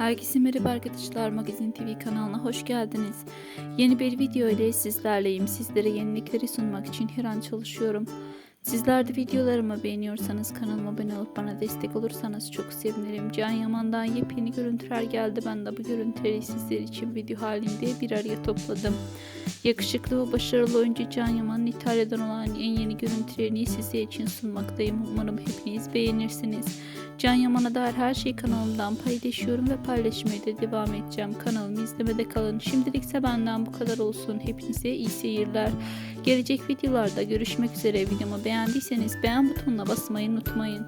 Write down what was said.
Herkese merhaba arkadaşlar Magazin TV kanalına hoş geldiniz. Yeni bir video ile sizlerleyim. Sizlere yenilikleri sunmak için her an çalışıyorum. Sizler de videolarımı beğeniyorsanız kanalıma abone olup bana destek olursanız çok sevinirim. Can Yaman'dan yepyeni görüntüler geldi. Ben de bu görüntüleri sizler için video halinde bir araya topladım. Yakışıklı ve başarılı oyuncu Can Yaman'ın İtalya'dan olan en yeni görüntülerini sizler için sunmaktayım. Umarım hepiniz beğenirsiniz. Can Yaman'a dair her şeyi kanalımdan paylaşıyorum ve paylaşmaya da devam edeceğim. Kanalımı izlemede kalın. Şimdilikse benden bu kadar olsun. Hepinize iyi seyirler. Gelecek videolarda görüşmek üzere. Videomu beğendiyseniz beğen butonuna basmayı unutmayın.